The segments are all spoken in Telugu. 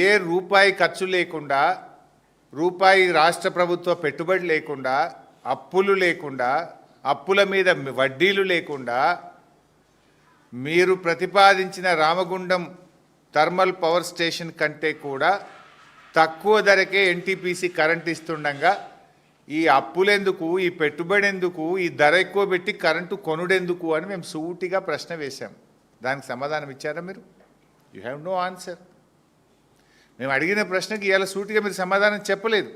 ఏ రూపాయి ఖర్చు లేకుండా రూపాయి రాష్ట్ర ప్రభుత్వ పెట్టుబడి లేకుండా అప్పులు లేకుండా అప్పుల మీద వడ్డీలు లేకుండా మీరు ప్రతిపాదించిన రామగుండం థర్మల్ పవర్ స్టేషన్ కంటే కూడా తక్కువ ధరకే ఎన్టీపీసీ కరెంట్ ఇస్తుండగా ఈ అప్పులెందుకు ఈ పెట్టుబడి ఎందుకు ఈ ధర ఎక్కువ పెట్టి కరెంటు కొనుడెందుకు అని మేము సూటిగా ప్రశ్న వేశాం. దానికి సమాధానం ఇచ్చారా మీరు? యూ హ్యావ్ నో ఆన్సర్ మేము అడిగిన ప్రశ్నకి ఇవాళ సూటిగా మీరు సమాధానం చెప్పలేదు.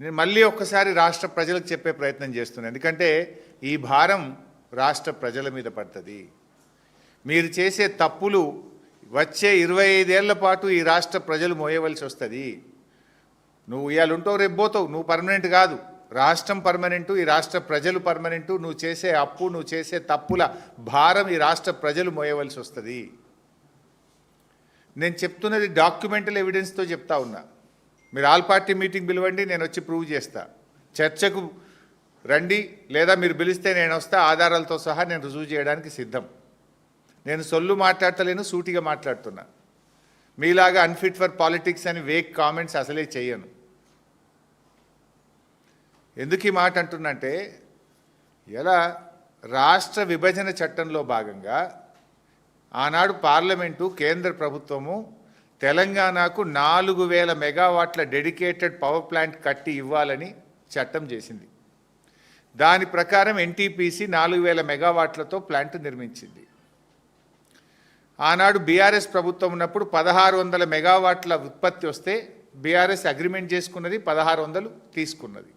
నేను మళ్ళీ ఒక్కసారి రాష్ట్ర ప్రజలకు చెప్పే ప్రయత్నం చేస్తున్నాను ఎందుకంటే ఈ భారం రాష్ట్ర ప్రజల మీద పడుతుంది. మీరు చేసే తప్పులు వచ్చే ఇరవై ఐదేళ్ళ పాటు ఈ రాష్ట్ర ప్రజలు మోయవలసి వస్తుంది. నువ్వు ఇవాళ ఉంటావు రేపు పోతావు. నువ్వు పర్మనెంట్ కాదు. రాష్ట్రం పర్మనెంటు ఈ రాష్ట్ర ప్రజలు పర్మనెంటు. నువ్వు చేసే అప్పు నువ్వు చేసే తప్పుల భారం ఈ రాష్ట్ర ప్రజలు మోయవలసి వస్తుంది. నేను చెప్తున్నది డాక్యుమెంటల్ ఎవిడెన్స్తో చెప్తా ఉన్నా. మీరు ఆల్ పార్టీ మీటింగ్ పిలవండి నేను వచ్చి ప్రూవ్ చేస్తా. చర్చకు రండి లేదా మీరు పిలిస్తే నేను వస్తా ఆధారాలతో సహా నేను రుజువు చేయడానికి సిద్ధం. నేను సొల్లు మాట్లాడతలేను సూటిగా మాట్లాడుతున్నా. మీలాగా అన్ఫిట్ ఫర్ పాలిటిక్స్ అని వేక్ కామెంట్స్ అసలే చేయను. ఎందుకు ఈ మాట అంటున్నంటే ఎలా రాష్ట్ర విభజన చట్టంలో భాగంగా ఆనాడు పార్లమెంటు కేంద్ర ప్రభుత్వము తెలంగాణకు నాలుగు వేల మెగావాట్ల డెడికేటెడ్ పవర్ ప్లాంట్ కట్టి ఇవ్వాలని చట్టం చేసింది. దాని ప్రకారం ఎన్టీపీసీ నాలుగు వేల మెగావాట్లతో ప్లాంట్ నిర్మించింది. ఆనాడు బీఆర్ఎస్ ప్రభుత్వం ఉన్నప్పుడు పదహారు వందల మెగావాట్ల ఉత్పత్తి వస్తే బీఆర్ఎస్ అగ్రిమెంట్ చేసుకున్నది పదహారు వందలు తీసుకున్నది.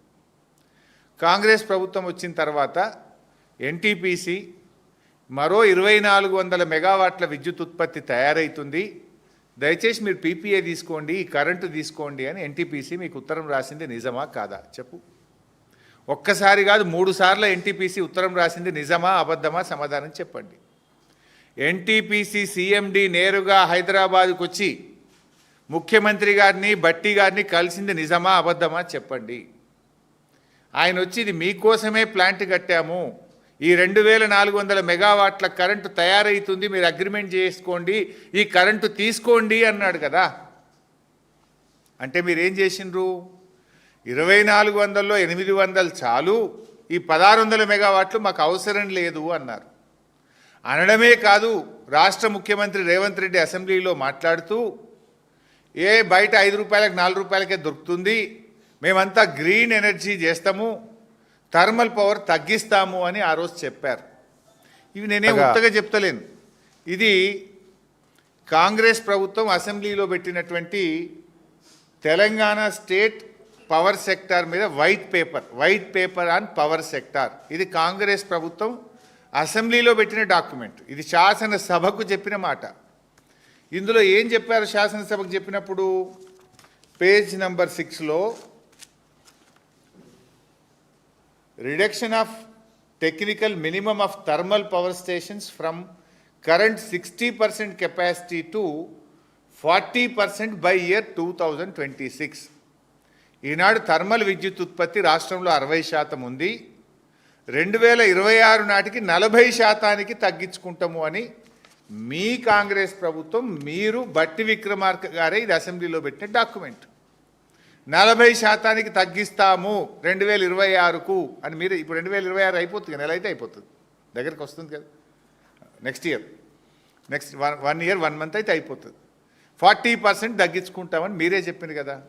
కాంగ్రెస్ ప్రభుత్వం వచ్చిన తర్వాత ఎన్టీపీసీ మరో ఇరవై నాలుగు వందల మెగావాట్ల విద్యుత్ ఉత్పత్తి తయారవుతుంది దయచేసి మీరు పీపీఏ తీసుకోండి ఈ కరెంటు తీసుకోండి అని ఎన్టీపీసీ మీకు ఉత్తరం రాసింది నిజమా కాదా? చెప్పు. ఒక్కసారి కాదు మూడు సార్లు ఎన్టీపీసీ ఉత్తరం రాసింది నిజమా అబద్ధమా సమాధానం చెప్పండి. ఎన్టీపీసీ సీఎండి నేరుగా హైదరాబాద్కు వచ్చి ముఖ్యమంత్రి గారిని బట్టి గారిని కలిసింది నిజమా అబద్ధమా చెప్పండి. ఆయన వచ్చి ఇది మీకోసమే ప్లాంట్ కట్టాము ఈ రెండు వేల నాలుగు వందల మెగావాట్ల కరెంటు తయారవుతుంది మీరు అగ్రిమెంట్ చేసుకోండి ఈ కరెంటు తీసుకోండి అన్నాడు కదా. అంటే మీరేం చేసిండ్రు? ఇరవై నాలుగు వందల్లో ఎనిమిది వందలు చాలు ఈ పదహారు వందల మెగావాట్లు మాకు అవసరం లేదు అన్నారు. అనడమే కాదు రాష్ట్ర ముఖ్యమంత్రి రేవంత్ రెడ్డి అసెంబ్లీలో మాట్లాడుతూ ఏ బయట ఐదు రూపాయలకు నాలుగు రూపాయలకే దొరుకుతుంది మేమంతా గ్రీన్ ఎనర్జీ చేస్తాము థర్మల్ పవర్ తగ్గిస్తాము అని ఆ రోజు చెప్పారు. ఇవి నేనే ఉత్తగా చెప్తలేను. ఇది కాంగ్రెస్ ప్రభుత్వం అసెంబ్లీలో పెట్టినటువంటి తెలంగాణ స్టేట్ పవర్ సెక్టార్ మీద white paper white paper on power sector. ఇది కాంగ్రెస్ ప్రభుత్వం అసెంబ్లీలో పెట్టిన డాక్యుమెంట్. ఇది శాసనసభకు చెప్పిన మాట. ఇందులో ఏం చెప్పారు శాసనసభకు చెప్పినప్పుడు? పేజ్ నంబర్ సిక్స్లో reduction of technical minimum of thermal power stations from current sixty percent capacity to forty percent by year two thousand twenty six Eenadu thermal విద్యుత్ ఉత్పత్తి రాష్ట్రంలో అరవై శాతం ఉంది. రెండు వేల ఇరవై ఆరు నాటికి నలభై శాతానికి తగ్గించుకుంటాము అని మీ కాంగ్రెస్ ప్రభుత్వం మీరు బట్టి విక్రమార్క గారే ఇది అసెంబ్లీలో పెట్టిన డాక్యుమెంట్. నలభై శాతానికి తగ్గిస్తాము రెండు వేల ఇరవై ఆరుకు అని మీరు ఇప్పుడు రెండు వేల ఇరవై ఆరు అయిపోతుంది నెల అయితే అయిపోతుంది. దగ్గరికి వస్తుంది కదా. Next year next one one year one month అయితే అయిపోతుంది. ఫార్టీ పర్సెంట్ తగ్గించుకుంటామని మీరే చెప్పింది కదా.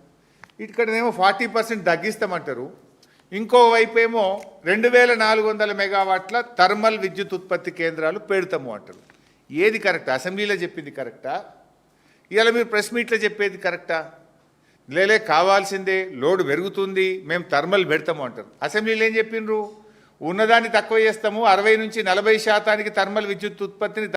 ఇక్కడనేమో ఫార్టీ పర్సెంట్ తగ్గిస్తామంటారు. ఇంకోవైపు ఏమో రెండు వేల నాలుగు వందల మెగావాట్ల థర్మల్ విద్యుత్ ఉత్పత్తి కేంద్రాలు పెడతాము అంటారు. ఏది కరెక్ట్? అసెంబ్లీలో చెప్పింది కరెక్టా? ఇవాళ మీరు ప్రెస్ మీట్లో చెప్పేది కరెక్టా? లేలే కావాల్సిందే లోడ్ పెరుగుతుంది మేము థర్మల్ పెడతాము అంటారు. అసెంబ్లీలో ఏం చెప్పిండ్రు? ఉన్నదాన్ని తక్కువ చేస్తాము అరవై నుంచి నలభై శాతానికి థర్మల్ విద్యుత్ ఉత్పత్తిని